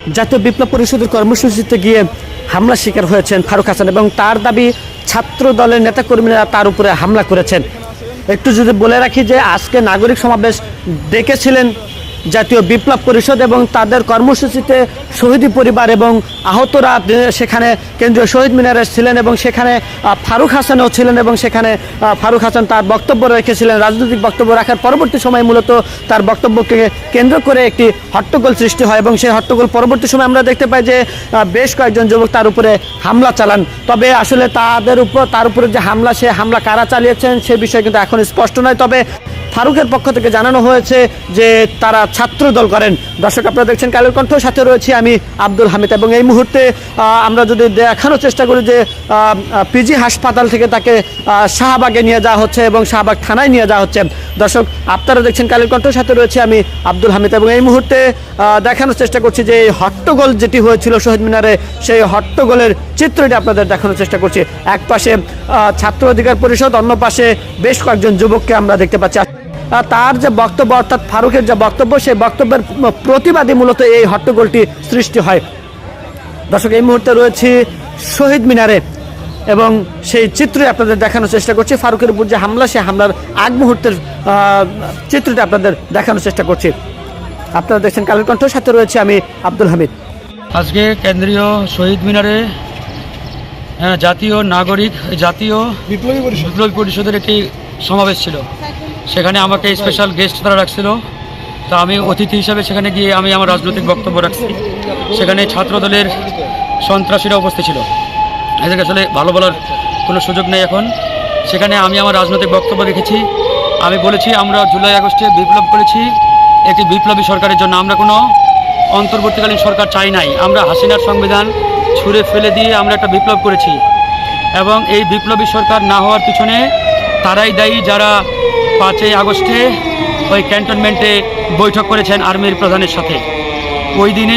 জাতীয় বিপ্লব পরিষদের কর্মসূচিতে গিয়ে হামলা শিকার হয়েছেন ফারুক হাসান এবং তার দাবি ছাত্র দলের নেতাকর্মীরা তার উপরে হামলা করেছেন। একটু যদি বলে রাখি যে আজকে নাগরিক সমাবেশ ডেকেছিলেন জাতীয় বিপ্লব পরিষদ এবং তাদের কর্মসূচিতে শহীদি পরিবার এবং আহতরা সেখানে কেন্দ্রীয় শহীদ মিনারে ছিলেন এবং সেখানে ফারুক হাসানও ছিলেন এবং সেখানে ফারুক হাসান তার বক্তব্য রেখেছিলেন, রাজনৈতিক বক্তব্য রাখার পরবর্তী সময় মূলত তার বক্তব্যকে কেন্দ্র করে একটি হট্টগোল সৃষ্টি হয় এবং সেই হট্টগোল পরবর্তী সময় আমরা দেখতে পাই যে বেশ কয়েকজন যুবক তার উপরে হামলা চালান। তবে আসলে তাদের উপর, তার উপরে যে হামলা, সে হামলা কারা চালিয়েছেন সে বিষয়ে কিন্তু এখন স্পষ্ট নয়। তবে ফারুকের পক্ষ থেকে জানানো হয়েছে যে তারা ছাত্র দল করেন। দর্শক আপনারা দেখছেন কালের কণ্ঠ, সাথে রয়েছে আমি আব্দুল হামিদ। এবং এই মুহূর্তে আমরা যদি দেখানোর চেষ্টা করি যে পিজি হাসপাতাল থেকে তাকে শাহবাগে নিয়ে যাওয়া হচ্ছে এবং শাহবাগ থানায় নিয়ে যাওয়া হচ্ছে। দর্শক, আপনারা দেখছেন কালের কণ্ঠ, সাথে রয়েছে আমি আব্দুল হামিদ। এবং এই মুহূর্তে দেখানোর চেষ্টা করছি যে, এই হট্টগোল যেটি হয়েছিল শহীদ মিনারে, সেই হট্টগোলের চিত্রটি আপনাদের দেখানোর চেষ্টা করছি। এক পাশে ছাত্র অধিকার পরিষদ, অন্য পাশে বেশ কয়েকজন যুবককে আমরা দেখতে পাচ্ছি। তার যে বক্তব্য অর্থাৎ ফারুকের যে বক্তব্য সেই বক্তব্যের প্রতিবাদী মূলত এই হট্টগোলটি সৃষ্টি হয়। দর্শক এই মুহূর্তে রয়েছি শহীদ মিনারে এবং সেই চিত্রই আপনাদের দেখানোর চেষ্টা করছি। ফারুকের উপর যে হামলা সেই হামলার আগ মুহূর্তের আহ, চিত্রটি আপনাদের দেখানোর চেষ্টা করছি। আপনারা দেখছেন কালের কণ্ঠ সাথে রয়েছে আমি আব্দুল হামিদ। আজকে কেন্দ্রীয় শহীদ মিনারে হ্যাঁ, জাতীয় নাগরিক জাতীয় বিপ্লবী পরিষদ। বিপ্লবী পরিষদের একটি সমাবেশ ছিল। সেখানে আমাকে স্পেশাল গেস্ট তারা রাখছিল। তো আমি অতিথি হিসাবে সেখানে গিয়ে আমি আমার রাজনৈতিক বক্তব্য রাখছি। সেখানে ছাত্রদলের সন্ত্রাসীরা উপস্থিত ছিল। এদেরকে আসলে ভালো বলার কোনো সুযোগ নেই এখন। সেখানে আমি আমার রাজনৈতিক বক্তব্য রেখেছি। আমি বলেছি, আমরা জুলাই আগস্টে বিপ্লব করেছি। একটি বিপ্লবী সরকারের জন্য আমরা কোনো অন্তর্বর্তীকালীন সরকার চাই নাই। আমরা হাসিনার সংবিধান ছুঁড়ে ফেলে দিয়ে আমরা একটা বিপ্লব করেছি। এবং এই বিপ্লবী সরকার না হওয়ার পিছনে তারাই দায়ী যারা পাঁচই আগস্টে ওই ক্যান্টনমেন্টে বৈঠক করেছেন আর্মির প্রধানের সাথে। ওই দিনে